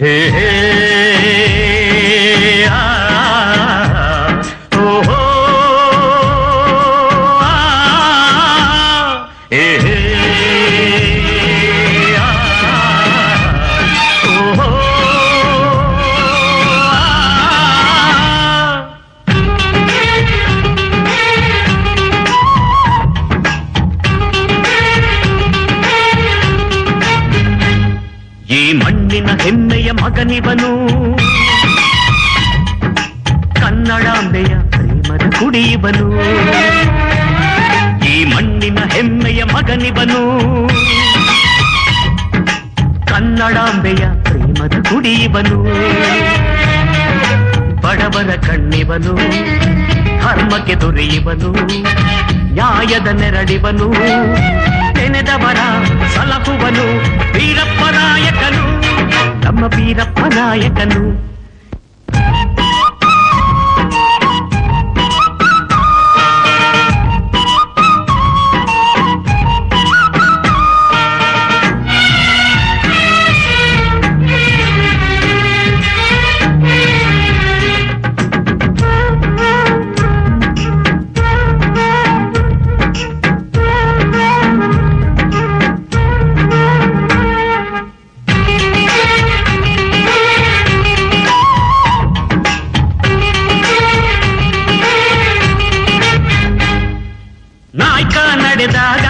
Hey, ah, oh, oh ah, eh, hey. ಈ ಮಣ್ಣಿನ ಹೆಮ್ಮೆಯ ಮಗನಿವನು. ಕನ್ನಡಾಂಬೆಯ ಪ್ರೇಮದ ಕುಡಿಯುವನು. ಈ ಮಣ್ಣಿನ ಹೆಮ್ಮೆಯ ಮಗನಿವನು. ಕನ್ನಡಾಂಬೆಯ ಪ್ರೇಮದ ಕುಡಿಯುವನು. ಬಡವರ ಕಣ್ಣಿವನು, ಧರ್ಮಕ್ಕೆ ದೊರೆಯುವನು, ನ್ಯಾಯದ ನೆರಳಿವನು, ನೆನೆದವರ ಸಲಹುವನು. వీరప్ప నాయకను తమ వీరప్ప నాయకను. ನಾಯ್ಕ ನಡೆದಾಗ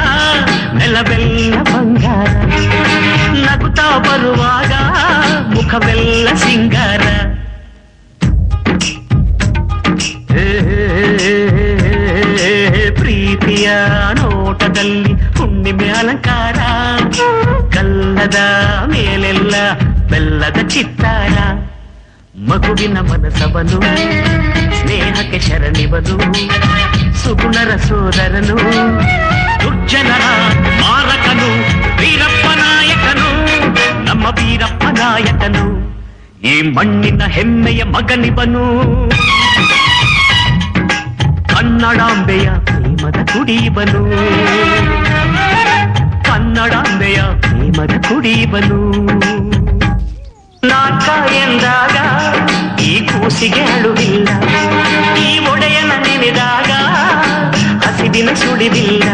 ನೆಲವೆಲ್ಲ ಬಂಗಾರ. ನಗುತ್ತಾ ಬರುವಾಗ ಮುಖವೆಲ್ಲ ಸಿಂಗಾರ. ಪ್ರೀತಿಯ ನೋಟದಲ್ಲಿ ಹುಣ್ಣಿಮೆ ಅಲಂಕಾರ. ಕಲ್ಲದ ಮೇಲೆಲ್ಲ ಬೆಲ್ಲದ ಚಿತ್ತಾರ. ಮಗುವಿನ ಮನಸವನು, ಸ್ನೇಹಕ್ಕೆ ಶರಣಿವನು ಸುಗುಣರ ಸೋದರನು ದುರ್ಜನರ ಮಾರಕನು, ವೀರಪ್ಪ ನಾಯಕನು, ನಮ್ಮ ವೀರಪ್ಪ ನಾಯಕನು, ಈ ಮಣ್ಣಿನ ಹೆಮ್ಮೆಯ ಮಗನಿವನು. ಕನ್ನಡಾಂಬೆಯ ಪ್ರೇಮದ ಕುಡಿಯುವನು, ಕನ್ನಡಾಂಬೆಯ ಪ್ರೇಮದ ಕುಡಿಯುವನು. ನಾಕ ಎಂದಾಗ ಈ ಕೂಸಿಗೆ ಅಳುವಿಲ್ಲ, ಈ ಒಡೆಯನ ನೆನೆದಾಗ ಹಸಿದಿನ ಸುಳಿವಿಲ್ಲ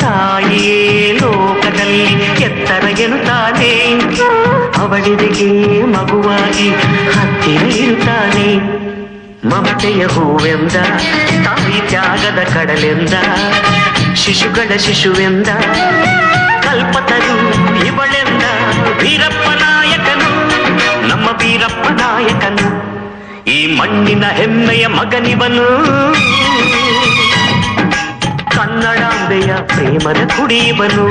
ತಾಯಿಯೇ ಲೋಕದಲ್ಲಿ ಎತ್ತರ ಎನ್ನುತ್ತಾನೆ. ಅವಳಿಗೆ ಮಗುವಾಗಿ ಹತ್ತಿರ ಇರುತ್ತಾನೆ ಮಮತೆಯ ಹೂವೆಂದ, ತಾಯಿ ತ್ಯಾಗದ ಕಡಲೆಂದ, ಶಿಶುಗಳ ಶಿಶುವೆಂದ ಮಣ್ಣಿನ ಹೆಮ್ಮೆಯ ಮಗನಿವನು. ಕನ್ನಡಾಂಬೆಯ ಪ್ರೇಮದ ಕುಡಿಯುವನು.